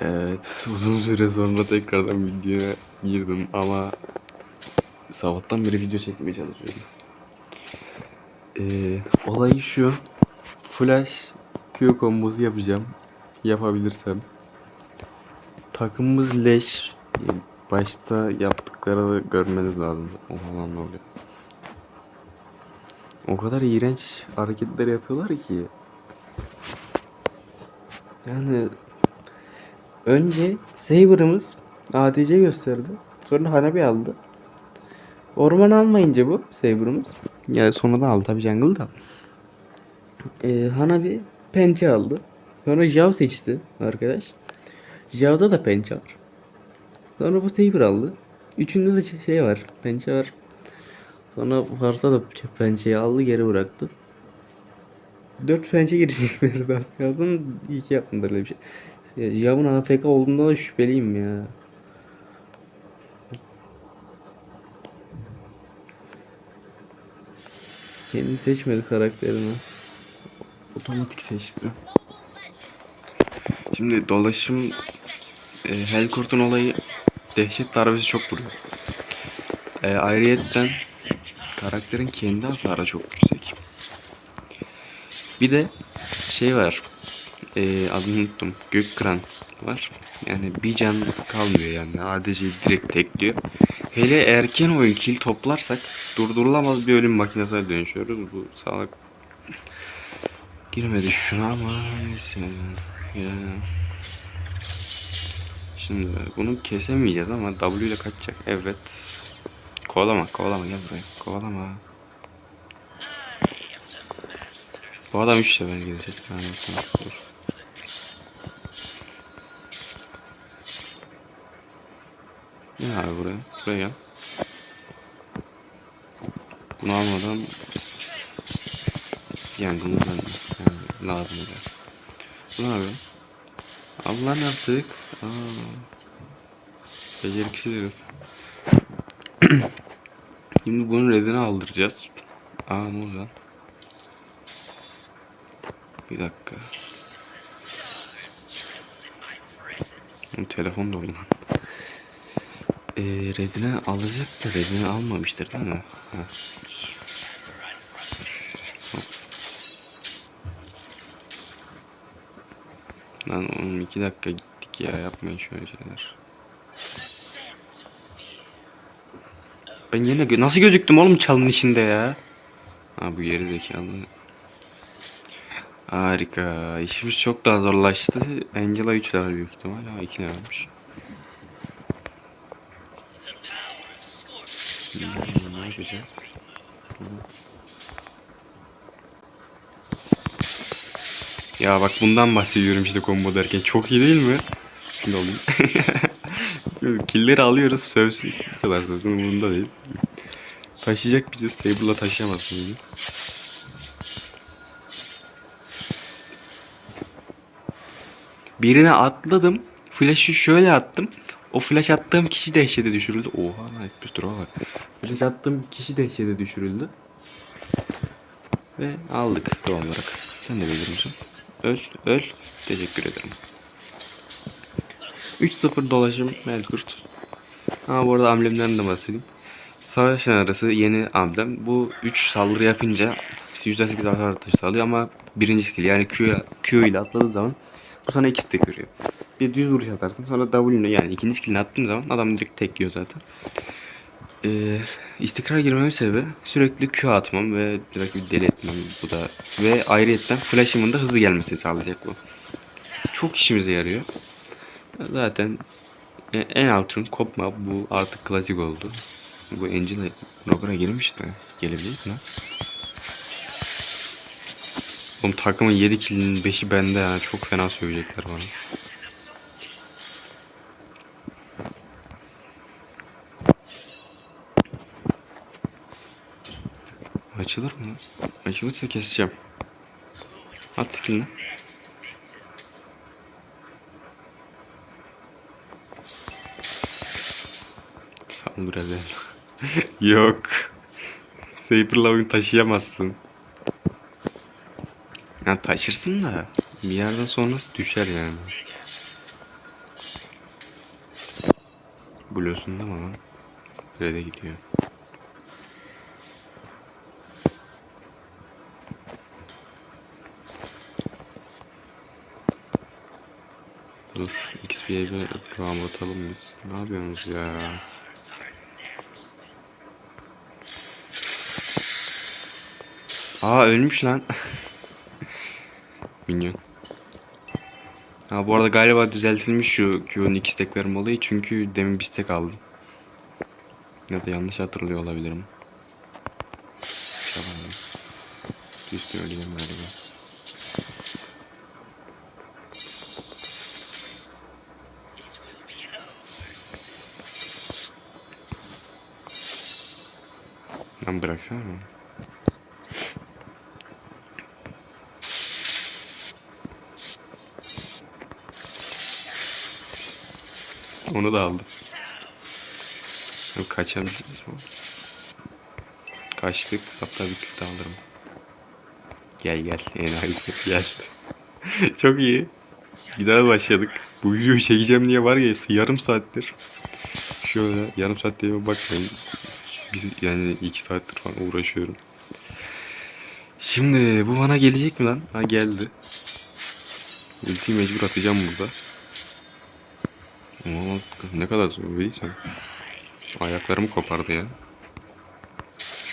Evet, uzun süre sonra tekrardan videoya girdim ama sabahtan beri video çekmeye çalışıyorum. Ee, olay şu, flash Q kombosu yapacağım, yapabilirsem. Takımımız leş, başta yaptıkları görmeniz lazım. O falan ne oluyor? O kadar iğrenç hareketler yapıyorlar ki. Yani Önce Saber'ımız ADC gösterdi. Sonra Hanabi aldı. Orman almayınca bu Saber'ımız. Yani sonradan aldı tabi jungle da. Ee, Hanabi pençe aldı. Sonra Jao seçti arkadaş. Jao'da da pençe var. Sonra bu Saber aldı. Üçünde de şey var. Pençe var. Sonra Varsa da pençeyi aldı geri bıraktı. Dört pençe gireceklerdi kalsın. İyi ki yapmadılar öyle bir şey. Ya, Jav'ın AFK olduğundan da şüpheliyim ya. Kendi seçmedi karakterini. Otomatik seçti. Şimdi dolaşım e, Helkurt'un olayı dehşet darbesi çok vuruyor. E, ayrıyetten karakterin kendi hasarı çok yüksek. Bir de şey var. E, adını unuttum. Gökkıran var. Yani bir can kalmıyor yani. ADC'yi direkt tekliyor. Hele erken oyun kill toplarsak durdurulamaz bir ölüm makinesine dönüşüyoruz. Bu salak girmedi şuna ama neyse. Ya. Şimdi bunu kesemeyeceğiz ama W ile kaçacak. Evet. Kovalama, kovalama gel buraya. Kovalama. Bu adam 3 sefer gidecek. Yani dur. Abi buraya. Buraya gel. Bunu almadan yangınımızdan yani lazım eder. Bu ne abi? Allah ne yaptık? Beceriksiz herif. Şimdi bunun redini aldıracağız. Aa ne oldu lan? Bir dakika. Telefon dolu lan. Ee, redine alacak da redine almamıştır değil mi? Ha. Lan oğlum iki dakika gittik ya yapmayın şöyle şeyler. Ben yine gö- nasıl gözüktüm oğlum çalın içinde ya? Ha bu geri zekalı. Harika. İşimiz çok daha zorlaştı. Angela 3 level büyük ihtimal. Ha 2 levelmiş. Hmm, ne yapacağız? Ya bak bundan bahsediyorum işte combo derken. Çok iyi değil mi? Şimdi olayım. Killleri alıyoruz. Sövsün istiyorlar zaten umurumda değil. Taşıyacak bizi. Stable'la taşıyamazsın bizi. Birine atladım. Flash'ı şöyle attım. O flash attığım kişi dehşete düşürüldü. Oha lan bir dur bak. Flash attığım kişi dehşete düşürüldü. Ve aldık doğal olarak. Sen de bilir misin? Öl, öl. Teşekkür ederim. 3-0 dolaşım Melkurt. Ha bu arada amblemden de bahsedeyim. Savaş arası yeni amblem. Bu 3 saldırı yapınca %8 hasar artışı sağlıyor ama birinci skill yani Q, Q ile atladığı zaman bu sana iki tek veriyor. Bir düz vuruş atarsın sonra W ile yani ikinci skillini attığın zaman adam direkt tek yiyor zaten. Ee, istikrar girmemin sebebi sürekli Q atmam ve direkt deli etmem bu da. Ve ayrıyetten flash'ımın da hızlı gelmesini sağlayacak bu. Çok işimize yarıyor. Zaten e, en altın kopma bu artık klasik oldu. Bu Angela Roger'a girmiş de gelebilir mi? Oğlum takımın 7 killinin 5'i bende yani çok fena sövecekler bana. Açılır mı? Açılırsa keseceğim. At skillini. Sal biraz el. Yok. Saber'la oyun taşıyamazsın. Ya taşırsın da bir yerden sonrası düşer yani. Blue'sunda mı lan? Red'e gidiyor. Dur, XP'ye bir round atalım biz. Ne yapıyorsunuz ya? Aa ölmüş lan. Minyon. Ha bu arada galiba düzeltilmiş şu Q'nun iki stack verme olayı çünkü demin bir stack aldım. Ya da yanlış hatırlıyor olabilirim. Şaban. Üstü öleceğim galiba. Lan bıraksana. Onu da aldım. Kaçamayacağız mı? Kaçtık. Hatta bir daha alırım. Gel gel. Enayisi gel. Çok iyi. Daha başladık. Bu videoyu çekeceğim diye var ya yarım saattir. Şöyle yarım saat diye bakmayın. Biz yani iki saattir falan uğraşıyorum. Şimdi bu bana gelecek mi lan? Ha geldi. Ultiyi mecbur atacağım burada. Ama ne kadar zor değilse. Ayaklarımı kopardı ya.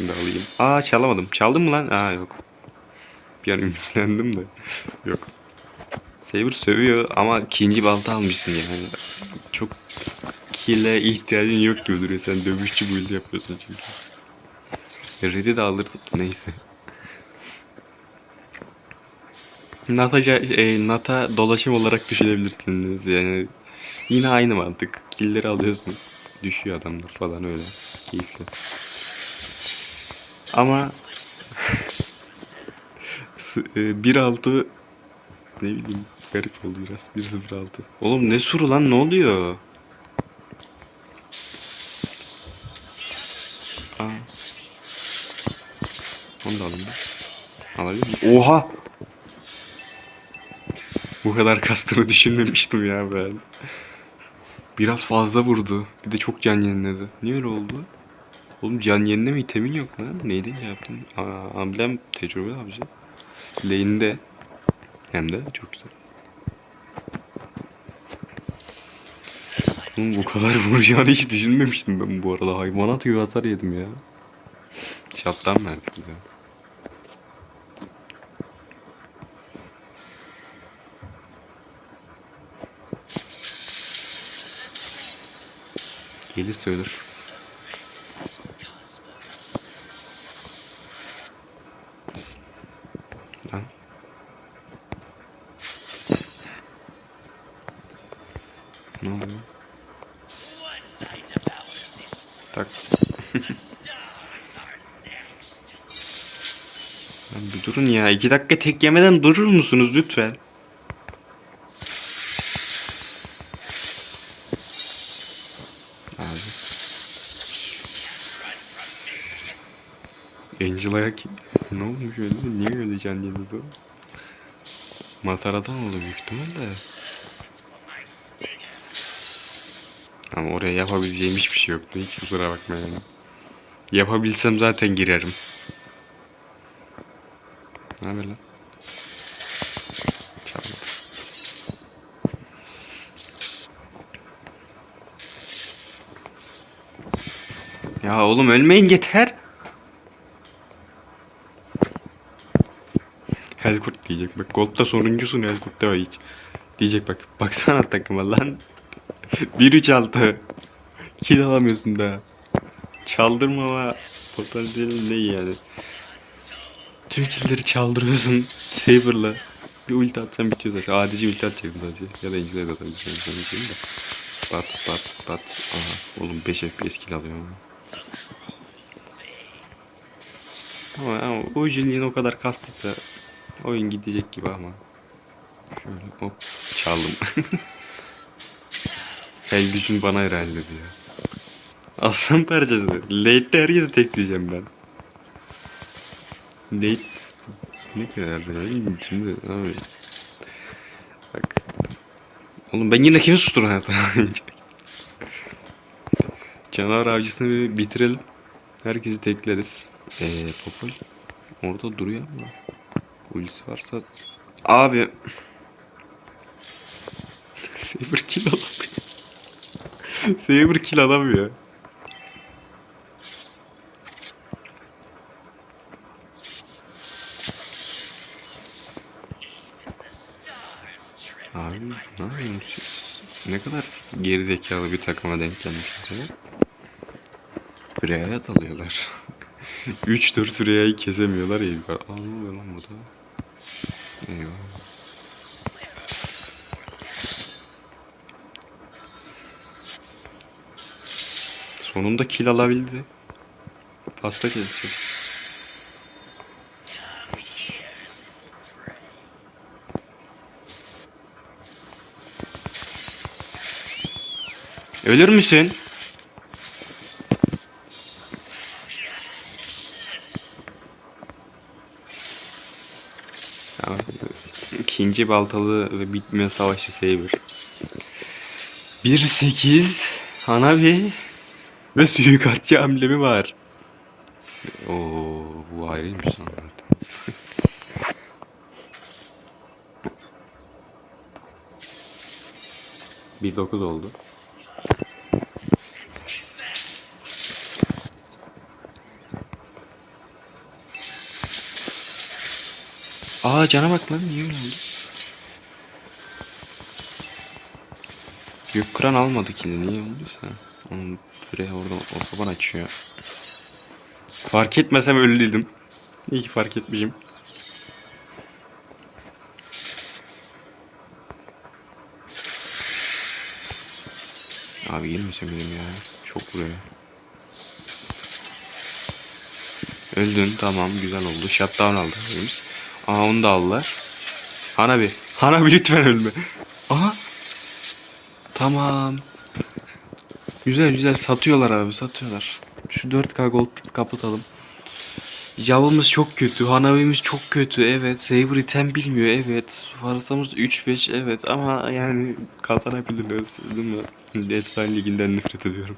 Da alayım. Aa çalamadım. Çaldım mı lan? Aa yok. Bir an ümitlendim de. Yok. Saber sövüyor ama ikinci balta almışsın yani. Çok kille ihtiyacın yok gibi duruyor. Sen dövüşçü build yapıyorsun çünkü. Red'i de alırdık. Neyse. Nata, e, Nata dolaşım olarak düşünebilirsiniz yani. Yine aynı mantık. Killleri alıyorsun. Düşüyor adamlar falan öyle. Keyifli. Ama s- e, 1.6 ne bileyim garip oldu biraz. 1.06. Oğlum ne suru lan ne oluyor? Aa. Onu da alayım. Alabilir miyim? Oha! Bu kadar kastını düşünmemiştim ya ben. Biraz fazla vurdu. Bir de çok can yeniledi. Niye öyle oldu? Oğlum can yenileme itemin yok lan. Neydi ya yaptın? Aa, amblem tecrübe abici. Lane'de. Hem de çok güzel. Oğlum bu kadar vuracağını hiç düşünmemiştim ben bu arada. Hayvanat gibi hasar yedim ya. Şaptan verdik ya. Gelirse ölür. Lan. Ne oluyor? Tak. Bir durun ya. iki dakika tek yemeden durur musunuz lütfen? Abi. Angela'ya ki... Ne olmuş öyle? Niye öyle can yedi? Mataradan oldu büyük ihtimalle. Ama oraya yapabileceğim hiçbir şey yoktu. Hiç kusura bakma yani. Yapabilsem zaten girerim. Ne haber lan? Ya oğlum ölmeyin yeter. Helkurt diyecek bak. Gold'da sonuncusun Helkurt'ta hiç. Diyecek bak. Baksana takıma lan. 1-3-6. Kill alamıyorsun daha. Çaldırmama potansiyelin ne yani? Tüm killleri çaldırıyorsun Saber'la. Bir ulti atsan bitiyor zaten. Adici ulti atacaktın sadece. Ya da inciler de atabilirsin. Bat bat bat. Aha. Oğlum 5 FPS kill alıyor ama. Ama, ama o Julian o kadar kastıysa oyun gidecek gibi ama. Şöyle hop çaldım. El gücün bana herhalde diyor. Aslan parçası. Late'de herkesi tekleyeceğim ben. Late ne kadar da şimdi abi. Bak. Oğlum ben yine kimi susturum hayatım? Canavar avcısını bir bitirelim. Herkesi tekleriz. Eee Popol orada duruyor ama ultisi varsa abi Saber kill alamıyor. Saber kill alamıyor. Abi ne kadar geri zekalı bir takıma denk gelmişsiniz ya. Freya'ya dalıyorlar. 3 tur Freya'yı kesemiyorlar ya. Aa ne oluyor lan burada? Eyvah. Sonunda kill alabildi. Pasta keseceğiz. Ölür müsün? İkinci baltalı ve bitmeyen savaşçı Saber. 1-8 Hanabi ve suikastçı amblemi var. Oo, bu ayrıymış lan. zaten. Bir dokuz oldu. Aa cana bak lan niye öyle oldu? Gökkıran almadı ki niye olduysa. Onun Freya orada otoban açıyor. Fark etmesem ölüydüm. İyi ki fark etmişim. Abi girmesin benim ya. Çok vuruyor. Öldün tamam güzel oldu. Shutdown aldı abimiz. Aa onu da aldılar. Hanabi. Hanabi lütfen ölme. Aha. Tamam. Güzel güzel satıyorlar abi satıyorlar. Şu 4K gold kapatalım. Jav'ımız çok kötü. Hanabi'miz çok kötü. Evet. Saber item bilmiyor. Evet. Haritamız 3-5 evet ama yani kazanabiliriz. Değil mi? Efsane liginden nefret ediyorum.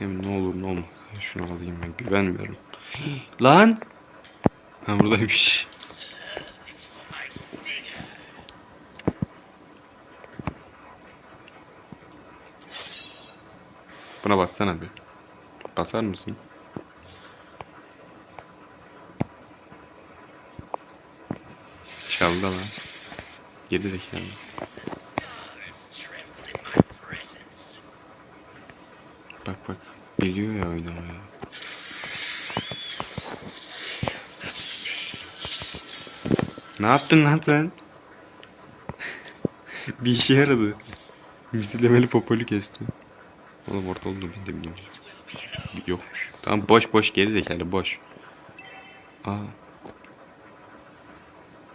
Emin ne olur ne olmaz. Şunu alayım ben güvenmiyorum. Lan! Ha buradaymış. Buna bassana bir. Basar mısın? Çaldı lan. Geri zekalı. Bak bak. Biliyor ya. Ne yaptın lan sen? bir işe yaradı. Mislemeli popolü kesti. Oğlum orada olduğunu ben de biliyorum. Yokmuş. Tamam boş boş geri zekalı boş. Aa.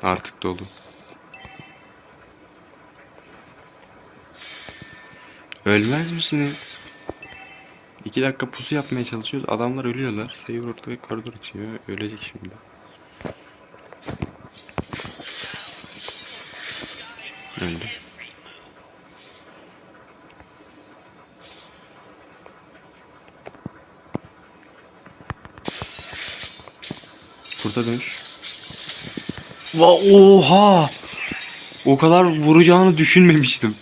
Artık dolu. Ölmez misiniz? İki dakika pusu yapmaya çalışıyoruz. Adamlar ölüyorlar. Saver ortada koridor açıyor. Ölecek şimdi. Öldü. Burada dönüş. Va oha! O kadar vuracağını düşünmemiştim.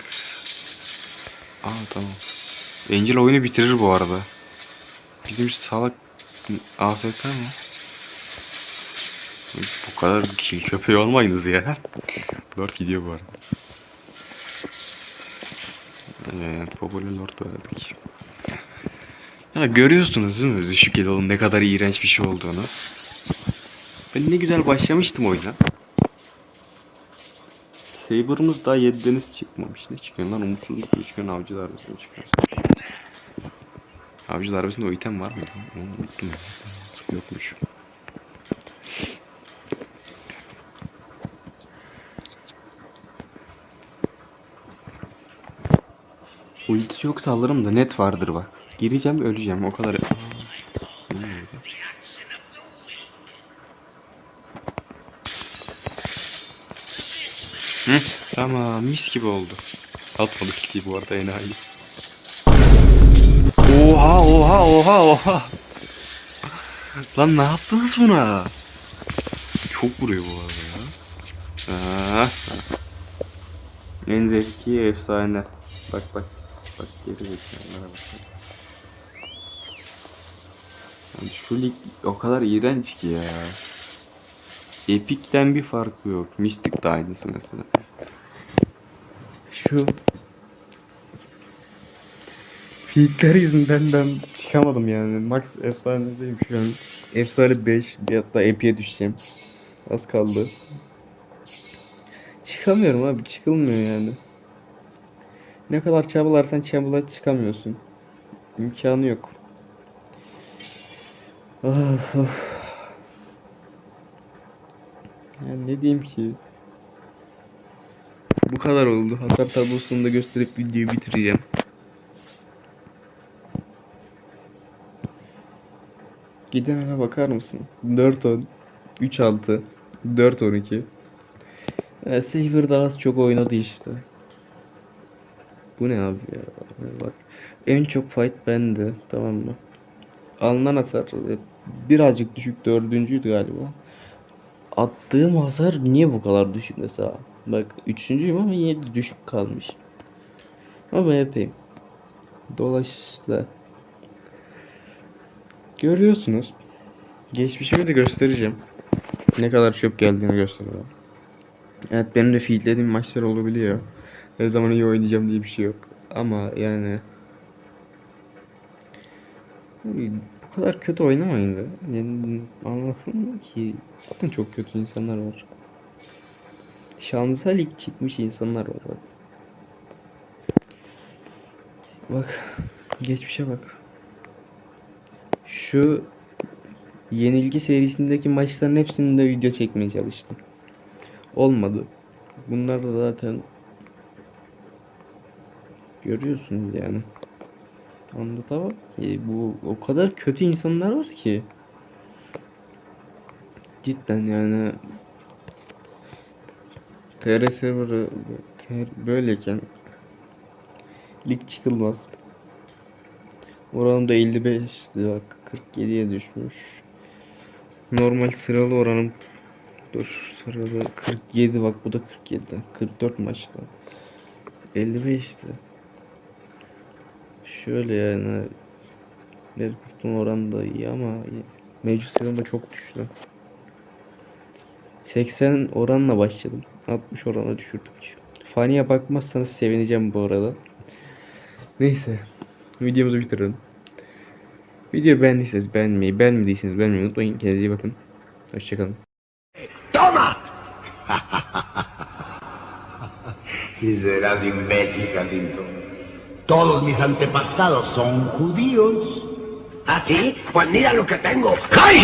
Angel oyunu bitirir bu arada. Bizim salak AFK mı? Bu kadar kill köpeği olmayınız ya. Lord gidiyor bu arada. Evet, popüler Lord verdik. Ya görüyorsunuz değil mi düşük Elo'nun ne kadar iğrenç bir şey olduğunu. Ben ne güzel başlamıştım oyuna. Saber'ımız daha 7 deniz çıkmamış. Ne çıkıyor lan? Umutsuzluk çıkıyor. Avcı darbesine çıkıyor. Avcı darbesinde o item var mı? Onu unuttum. Yokmuş. Ultisi yok alırım da net vardır bak. Gireceğim öleceğim o kadar. Hı, tamam mis gibi oldu. Atmadık ki bu arada enayi. Oha oha oha. Lan ne yaptınız buna? Çok vuruyor bu arada ya. En zevki efsane. Bak bak. Bak geri zekalara bak. Yani şu lig o kadar iğrenç ki ya. Epic'ten bir farkı yok. Mystic de aynısı mesela. Şu Feedler yüzünden ben çıkamadım yani. Max efsanedeyim şu an. Efsane 5 bir hatta Epic'e düşeceğim. Az kaldı. Çıkamıyorum abi çıkılmıyor yani. Ne kadar çabalarsan çabala çıkamıyorsun. İmkanı yok. Of, of. Yani ne diyeyim ki? Bu kadar oldu. Hasar tablosunu da gösterip videoyu bitireceğim. Gidememe bakar mısın? 4 10 3 6 4 12 ee, Saber daha az çok oynadı işte. Bu ne abi ya? Bak. En çok fight bende. Tamam mı? Alınan hasar e, birazcık düşük dördüncüydü galiba. Attığım hasar niye bu kadar düşük mesela? Bak üçüncüyüm ama yine düşük kalmış. Ama yapayım. Dolaşla. Görüyorsunuz. Geçmişimi de göstereceğim. Ne kadar çöp geldiğini gösteriyorum. Evet benim de feedlediğim maçlar olabiliyor. Her zaman iyi oynayacağım diye bir şey yok. Ama yani bu kadar kötü oynamayın da. Yani anlasın ki zaten çok kötü insanlar var. Şansa lig çıkmış insanlar var. Bak geçmişe bak. Şu yenilgi serisindeki maçların hepsinde video çekmeye çalıştım. Olmadı. Bunlar da zaten görüyorsunuz yani. Anlatamam ki bu o kadar kötü insanlar var ki. Cidden yani TR serverı böyleyken lig çıkılmaz. Oranım da 55 bak 47'ye düşmüş. Normal sıralı oranım dur sırada 47 bak bu da 47 44 maçta 55'ti Şöyle yani Liverpool'un oranı da iyi ama mevcut sezonda çok düştü. 80 oranla başladım. 60 orana düşürdük. Faniye bakmazsanız sevineceğim bu arada. Neyse. Videomuzu bitirelim. Videoyu beğendiyseniz beğenmeyi, beğenmediyseniz beğenmeyi unutmayın. Kendinize iyi bakın. Hoşçakalın. ¡Toma! y serás imbécil, Jacinto. Todos mis antepasados son judíos. ¿Ah, sí? Pues mira lo que tengo. ¡Ay!